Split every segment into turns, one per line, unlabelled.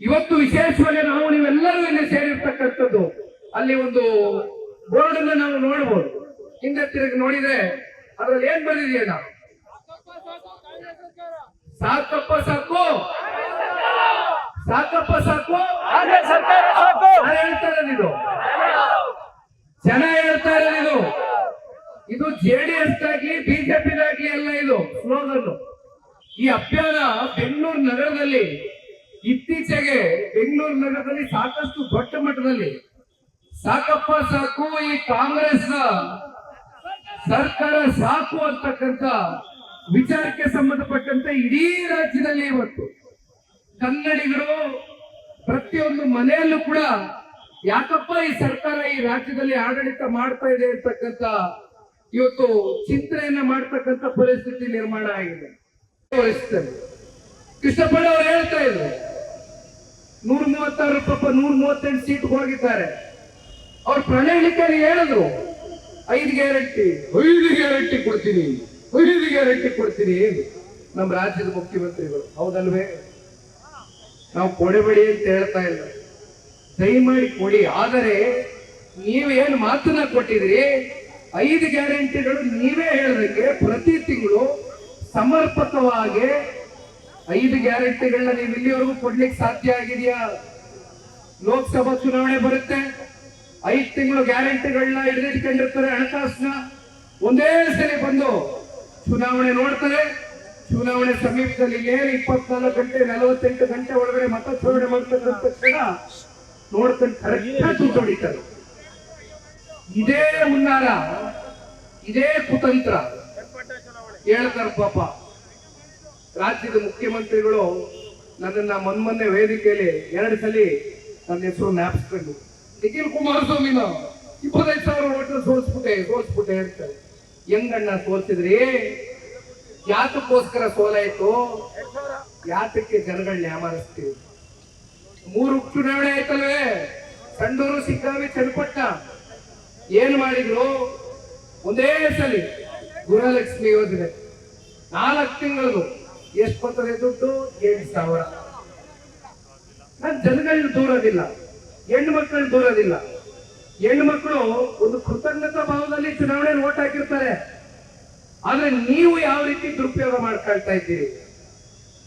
ಇವತ್ತು ವಿಶೇಷವಾಗಿ ನಾವು ನೀವೆಲ್ಲರೂ ಇಲ್ಲಿ ಸೇರಿರ್ತಕ್ಕಂಥದ್ದು ಅಲ್ಲಿ ಒಂದು ಬೋರ್ಡ್ ಅನ್ನ ನಾವು ನೋಡಬಹುದು ಹಿಂದೆ ತಿರುಗಿ ನೋಡಿದ್ರೆ ಅದ್ರಲ್ಲಿ ಏನ್ ಬರೆದಿದೆಯಲ್ಲ ಸಾಕಪ್ಪ ಸಾಕು. ಸಾಕಪ್ಪ ಸಾಕು. ಹೇಳ್ತಾ ಇರೋದಿದು ಇದು? ಜನ ಹೇಳ್ತಾ ಇರೋದಿದು ಇದು. ಇದು ಜೆಡಿಎಸ್ ಆಗ್ಲಿ ಬಿಜೆಪಿದಾಗ್ಲಿ ಅಲ್ಲ ಇದು ಸ್ಲೋಗನ್ ಈ ಅಭಿಯಾನ ಬೆಂಗಳೂರು ನಗರದಲ್ಲಿ ಇತ್ತೀಚೆಗೆ ಬೆಂಗಳೂರು ನಗರದಲ್ಲಿ ಸಾಕಷ್ಟು ದೊಡ್ಡ ಮಟ್ಟದಲ್ಲಿ ಸಾಕಪ್ಪ ಸಾಕು ಈ ಕಾಂಗ್ರೆಸ್ನ ಸರ್ಕಾರ ಸಾಕು ಅಂತಕ್ಕಂಥ ವಿಚಾರಕ್ಕೆ ಸಂಬಂಧಪಟ್ಟಂತೆ ಇಡೀ ರಾಜ್ಯದಲ್ಲಿ ಇವತ್ತು ಕನ್ನಡಿಗರು ಪ್ರತಿಯೊಂದು ಮನೆಯಲ್ಲೂ ಕೂಡ ಯಾಕಪ್ಪ ಈ ಸರ್ಕಾರ ಈ ರಾಜ್ಯದಲ್ಲಿ ಆಡಳಿತ ಮಾಡ್ತಾ ಇದೆ ಅಂತಕ್ಕಂಥ ಇವತ್ತು ಚಿಂತನೆಯನ್ನ ಮಾಡ್ತಕ್ಕಂಥ ಪರಿಸ್ಥಿತಿ ನಿರ್ಮಾಣ ಆಗಿದೆ. ಕೃಷ್ಣಪ್ಪ ಅವರು ಹೇಳ್ತಾ ಇದ್ರು. ನೂರ ಮೂವತ್ತಾರು ಪಾಪ ನೂರ ಮೂವತ್ತೆಂಟು ಸೀಟ್ ಹೋಗಿದ್ದಾರೆ. ಅವ್ರ ಪ್ರಣಾಳಿಕೆಯಲ್ಲಿ ಹೇಳಿದ್ರು, ಐದು ಗ್ಯಾರಂಟಿ ಐದು ಗ್ಯಾರಂಟಿ ಕೊಡ್ತೀನಿ, ಐದು ಗ್ಯಾರಂಟಿ ಕೊಡ್ತೀನಿ. ನಮ್ಮ ರಾಜ್ಯದ ಮುಖ್ಯಮಂತ್ರಿಗಳು, ಹೌದಲ್ವೇ? ನಾವು ಕೊಡಬೇಡಿ ಅಂತ ಹೇಳ್ತಾ ಇಲ್ಲ. ದಯಮಾಡಿ ಕೊಡಿ, ಆದರೆ ನೀವೇನು ಮಾತನ್ನ ಕೊಟ್ಟಿದ್ರಿ ಐದು ಗ್ಯಾರಂಟಿಗಳು ನೀವೇ ಹೇಳೋದಕ್ಕೆ ಪ್ರತಿ ತಿಂಗಳು ಸಮರ್ಪಕವಾಗಿ ಐದು ಗ್ಯಾರಂಟಿಗಳನ್ನ ನೀವು ಇಲ್ಲಿವರೆಗೂ ಕೊಡ್ಲಿಕ್ಕೆ ಸಾಧ್ಯ ಆಗಿದೆಯಾ? ಲೋಕಸಭಾ ಚುನಾವಣೆ ಬರುತ್ತೆ. ಐದು ತಿಂಗಳು ಗ್ಯಾರಂಟಿಗಳನ್ನ ಹಿಡಿದಿಟ್ಕೊಂಡಿರ್ತಾರೆ ಹಣಕಾಸಿನ. ಒಂದೇ ಸರಿ ಬಂದು ಚುನಾವಣೆ ನೋಡ್ತಾರೆ. ಚುನಾವಣೆ ಸಮೀಪದಲ್ಲಿ ಏನು ಇಪ್ಪತ್ನಾಲ್ಕು ಗಂಟೆ, ನಲವತ್ತೆಂಟು ಗಂಟೆ ಒಳಗಡೆ ಮತ ಚುನಾವಣೆ ಮಾಡ್ತಕ್ಕಂಥ ದುಡ್ಡು ಹೊಡಿತಾರೆ. ಇದೇ ಮುನ್ನಾರ ಇದೇ ಕುತಂತ್ರ. ಹೇಳ್ತಾರೆ ಪಾಪ. ರಾಜ್ಯದ ಮುಖ್ಯಮಂತ್ರಿಗಳು ನನ್ನನ್ನ ಮೊನ್ಮೊನ್ನೆ ವೇದಿಕೆಯಲ್ಲಿ ಎರಡು ಸಲ ನನ್ನ ಹೆಸರು ನ್ಯಾಪಿಸ್ಕೊಂಡು. ನಿಖಿಲ್ ಕುಮಾರಸ್ವಾಮಿನ ಇಪ್ಪತ್ತೈದು ಸಾವಿರ ಓಟು ಸೋಲ್ಸ್ಬಿಟ್ಟೆ ಸೋಲ್ಸ್ಬಿಟ್ಟೆ ಹೇಳ್ತಾರೆ ಹೆಂಗಣ್ಣ ಸೋಲ್ಸಿದ್ರಿ? ಯಾತಕ್ಕೋಸ್ಕರ ಸೋಲಾಯ್ತು? ಯಾತಕ್ಕೆ ಜನಗಳನ್ನ ಯಾಮಾರಿಸ್ತೀವಿ ಮೂರು ಚುನಾವಣೆ ಆಯ್ತಲ್ವೇ? ಸಂಡೂರು ಸಿಗ್ಗಾವಿ ಚನ್ನಪಟ್ಟ. ಏನ್ ಮಾಡಿದ್ರು? ಒಂದೇ ಸಲ ಗೃಹಲಕ್ಷ್ಮಿ ಯೋಜನೆ. ನಾಲ್ಕು ತಿಂಗಳು ಎಷ್ಟು ದುಡ್ಡು ಏಳು ಸಾವಿರ. ನಾನು ಜನಗಳನ್ನ ದೂರದಿಲ್ಲ. ಹೆಣ್ಣು ಮಕ್ಕಳನ್ನ ದೂರೋದಿಲ್ಲ. ಹೆಣ್ಣು ಮಕ್ಕಳು ಒಂದು ಕೃತಜ್ಞತಾ ಭಾವದಲ್ಲಿ ಚುನಾವಣೆ ಓಟ್ ಹಾಕಿರ್ತಾರೆ. ಆದ್ರೆ ನೀವು ಯಾವ ರೀತಿ ದುರುಪಯೋಗ ಮಾಡ್ಕೊಳ್ತಾ ಇದ್ದೀರಿ?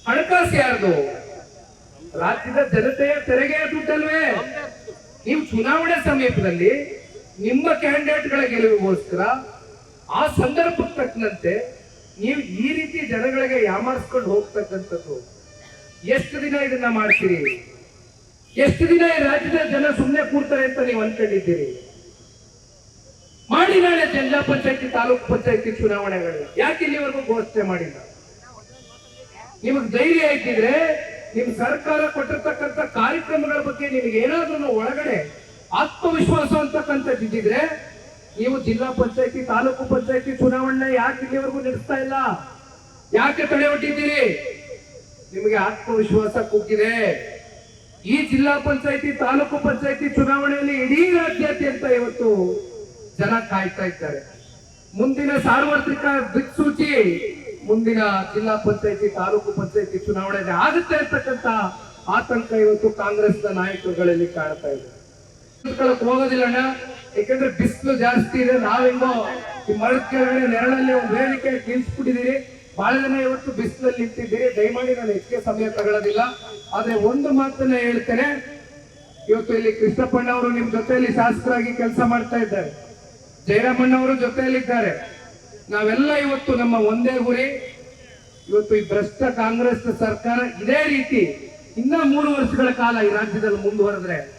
ಹಣಕಾಸು ಯಾರ್ದು? ರಾಜ್ಯದ ಜನತೆಯ ತೆರಿಗೆಯ ದುಡ್ಡಲ್ವೇ? ನೀವು ಚುನಾವಣೆ ಸಮೀಪದಲ್ಲಿ ನಿಮ್ಮ ಕ್ಯಾಂಡಿಡೇಟ್ಗಳ ಗೆಲುವಿಗೋಸ್ಕರ ಆ ಸಂದರ್ಭಕ್ಕೆ ತಕ್ಕಂತೆ ನೀವು ಈ ರೀತಿ ಜನಗಳಿಗೆ ಯಾಮಾರಿಸ್ಕೊಂಡು ಹೋಗ್ತಕ್ಕಂಥದ್ದು. ಎಷ್ಟು ದಿನ ಇದನ್ನ ಮಾಡ್ತೀರಿ? ಎಷ್ಟು ದಿನ ಈ ರಾಜ್ಯದ ಜನ ಸುಮ್ಮನೆ ಕೂರ್ತಾರೆ ಅಂತ ನೀವು ಅನ್ಕೊಂಡಿದ್ದೀರಿ? ಮಾಡಿ ನಾಳೆ ಜಿಲ್ಲಾ ಪಂಚಾಯತಿ, ತಾಲೂಕ್ ಪಂಚಾಯತಿ ಚುನಾವಣೆಗಳು. ಯಾಕೆ ಇಲ್ಲಿವರೆಗೂ ಘೋಷಣೆ ಮಾಡಿಲ್ಲ? ನಿಮಗೆ ಧೈರ್ಯ ಇದ್ದಿದ್ರೆ ನಿಮ್ ಸರ್ಕಾರ ಕೊಟ್ಟಿರ್ತಕ್ಕಂಥ ಕಾರ್ಯಕ್ರಮಗಳ ಬಗ್ಗೆ ನಿಮಗೆ ಏನಾದ್ರೂ ಒಳಗಡೆ ಆತ್ಮವಿಶ್ವಾಸ ಅಂತಕ್ಕಂಥದ್ದು ಇದ್ದಿದ್ರೆ ನೀವು ಜಿಲ್ಲಾ ಪಂಚಾಯತಿ, ತಾಲೂಕು ಪಂಚಾಯತಿ ಚುನಾವಣೆ ಯಾಕೆ ಇಲ್ಲಿವರೆಗೂ ನಡೆಸ್ತಾ ಇಲ್ಲ? ಯಾಕೆ ತಡೆ ಹೊಟ್ಟಿದ್ದೀರಿ ನಿಮಗೆ ಆತ್ಮವಿಶ್ವಾಸ ಕುಗ್ಗಿದೆ. ಈ ಜಿಲ್ಲಾ ಪಂಚಾಯತಿ, ತಾಲೂಕು ಪಂಚಾಯತಿ ಚುನಾವಣೆಯಲ್ಲಿ ಇಡೀ ರಾಜ್ಯಾದ್ಯಂತ ಇವತ್ತು ಜನ ಕಾಯ್ತಾ ಇದ್ದಾರೆ. ಮುಂದಿನ ಸಾರ್ವತ್ರಿಕ ದಿಕ್ಸೂಚಿ ಮುಂದಿನ ಜಿಲ್ಲಾ ಪಂಚಾಯತಿ, ತಾಲೂಕು ಪಂಚಾಯತಿ ಚುನಾವಣೆ ಆಗುತ್ತೆ ಅಂತಕ್ಕಂತ ಆತಂಕ ಇವತ್ತು ಕಾಂಗ್ರೆಸ್ನ ನಾಯಕರುಗಳಲ್ಲಿ ಕಾಣ್ತಾ ಇದೆ. ಹೋಗೋದಿಲ್ಲ ಅಣ್ಣ. ಯಾಕಂದ್ರೆ ಬಿಸಿಲು ಜಾಸ್ತಿ ಇದೆ ನಾವೆಂಗೋ ಈ ಮರದ ಕೆಳಗಡೆ ನೆರಳಲ್ಲಿ ಒಂದು ವೇದಿಕೆ ನಿಲ್ಸ್ಬಿಟ್ಟಿದ್ದೀರಿ ಬಹಳ ಜನ ಇವತ್ತು ಬಿಸಿಲಲ್ಲಿ ನಿಂತಿದ್ದೀರಿ. ದಯಮಾಡಿ ನಾನು ಹೆಚ್ಚಿಗೆ ಸಮಯ ತಗೊಳ್ಳೋದಿಲ್ಲ. ಆದ್ರೆ ಒಂದು ಮಾತನ್ನ ಹೇಳ್ತೇನೆ. ಇವತ್ತು ಇಲ್ಲಿ ಕೃಷ್ಣಪ್ಪಣ್ಣ ಅವರು ನಿಮ್ ಜೊತೆಯಲ್ಲಿ ಶಾಸಕರಾಗಿ ಕೆಲಸ ಮಾಡ್ತಾ ಇದ್ದಾರೆ. ಜಯರಾಮಣ್ಣ ಅವರು ಜೊತೆಯಲ್ಲಿದ್ದಾರೆ. ನಾವೆಲ್ಲ ಇವತ್ತು ನಮ್ಮ ಒಂದೇ ಗುರಿ. ಇವತ್ತು ಈ ಭ್ರಷ್ಟ ಕಾಂಗ್ರೆಸ್ ಸರ್ಕಾರ ಇದೇ ರೀತಿ ಇನ್ನ ಮೂರು ವರ್ಷಗಳ ಕಾಲ ಈ ರಾಜ್ಯದಲ್ಲಿ ಮುಂದುವರೆದ್ರೆ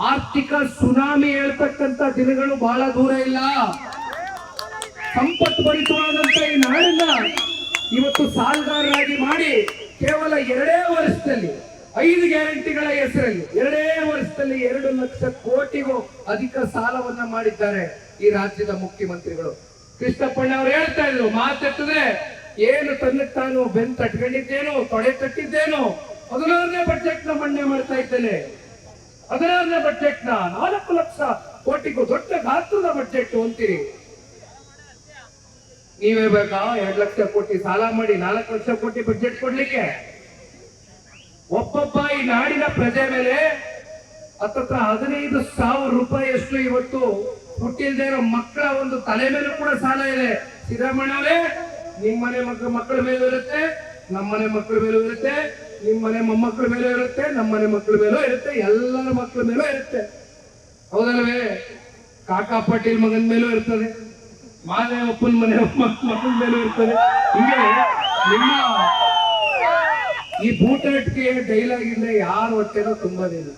ಆರ್ಥಿಕ ಸುನಾಮಿ ಹೇಳ್ತಕ್ಕಂತ ದಿನಗಳು ಬಹಳ ದೂರ ಇಲ್ಲ. ಸಂಪತ್ತು ಭರಿತವಾದಂತ ಈ ನಾಡನ್ನ ಇವತ್ತು ಸಾಲಗಾರರಾಗಿ ಮಾಡಿ ಕೇವಲ ಎರಡೇ ವರ್ಷದಲ್ಲಿ, ಐದು ಗ್ಯಾರಂಟಿಗಳ ಹೆಸರಲ್ಲಿ ಎರಡೇ ವರ್ಷದಲ್ಲಿ ಎರಡು ಲಕ್ಷ ಕೋಟಿಗೂ ಅಧಿಕ ಸಾಲವನ್ನ ಮಾಡಿದ್ದಾರೆ ಈ ರಾಜ್ಯದ ಮುಖ್ಯಮಂತ್ರಿಗಳು. ಕೃಷ್ಣಪ್ಪಣ್ಣ ಅವರು ಹೇಳ್ತಾ ಇದ್ರು, ಮಾತೆತ್ತಿದ್ರೆ ಏನು ತನ್ನ ತಾನು ಬೆನ್ ತಟ್ಕೊಂಡಿದ್ದೇನು, ತೊಡೆ ತಟ್ಟಿದ್ದೇನು, ಹದಿನಾರನೇ ಬಜೆಟ್ನ ಮಂಡನೆ ಮಾಡ್ತಾ ಇದ್ದೇನೆ. ಹದಿನಾರನೇ ಬಜೆಟ್ನ ನಾಲ್ಕು ಲಕ್ಷ ಕೋಟಿಗೂ ದೊಡ್ಡ ಗಾತ್ರದ ಬಜೆಟ್ ಅಂತೀರಿ. ನೀವೇ ಬೇಕಾ ಎರಡ್ ಲಕ್ಷ ಕೋಟಿ ಸಾಲ ಮಾಡಿ ನಾಲ್ಕು ಲಕ್ಷ ಕೋಟಿ ಬಜೆಟ್ ಕೊಡ್ಲಿಕ್ಕೆ? ಒಬ್ಬೊಬ್ಬ ಈ ನಾಡಿನ ಪ್ರಜೆ ಮೇಲೆ ಹತ್ತತ್ರ ಹದಿನೈದು ಸಾವಿರ ರೂಪಾಯಿಯಷ್ಟು ಇವತ್ತು ಹುಟ್ಟಿಲ್ದೇ ಇರೋ ಮಕ್ಕಳ ಒಂದು ತಲೆ ಮೇಲೂ ಕೂಡ ಸಾಲ ಇದೆ ಸಿದ್ದರಾಮಯ್ಯ ನಿಮ್ಮ ಮನೆ ಮಕ್ಕಳ ಮಕ್ಕಳ ಮೇಲೂ ಇರುತ್ತೆ ನಮ್ಮನೆ ಮಕ್ಕಳ ಮೇಲೂ ಇರುತ್ತೆ ನಿಮ್ಮನೆ ಮೊಮ್ಮಕ್ಕಳ ಮೇಲೂ ಇರುತ್ತೆ ನಮ್ಮನೆ ಮಕ್ಕಳ ಮೇಲೂ ಇರುತ್ತೆ, ಎಲ್ಲರ ಮಕ್ಕಳ ಮೇಲೂ ಇರುತ್ತೆ. ಹೌದಲ್ವೇ? ಕಾಕಾ ಪಾಟೀಲ್ ಮಗನ ಮೇಲೂ ಇರ್ತದೆ, ಮಾದೇವಪ್ಪನ ಮನೆ ಮಕ್ಕಳ ಮೇಲೂ ಇರ್ತದೆ. ಹಿಂಗೆ ನಿಮ್ಮ ಈ ಬೂಟಾಟಿಕೆಯ ಡೈಲಾಗ್ ಯಾರು ಯಾರ ತುಂಬಾ ತುಂಬೋದಿಲ್ಲ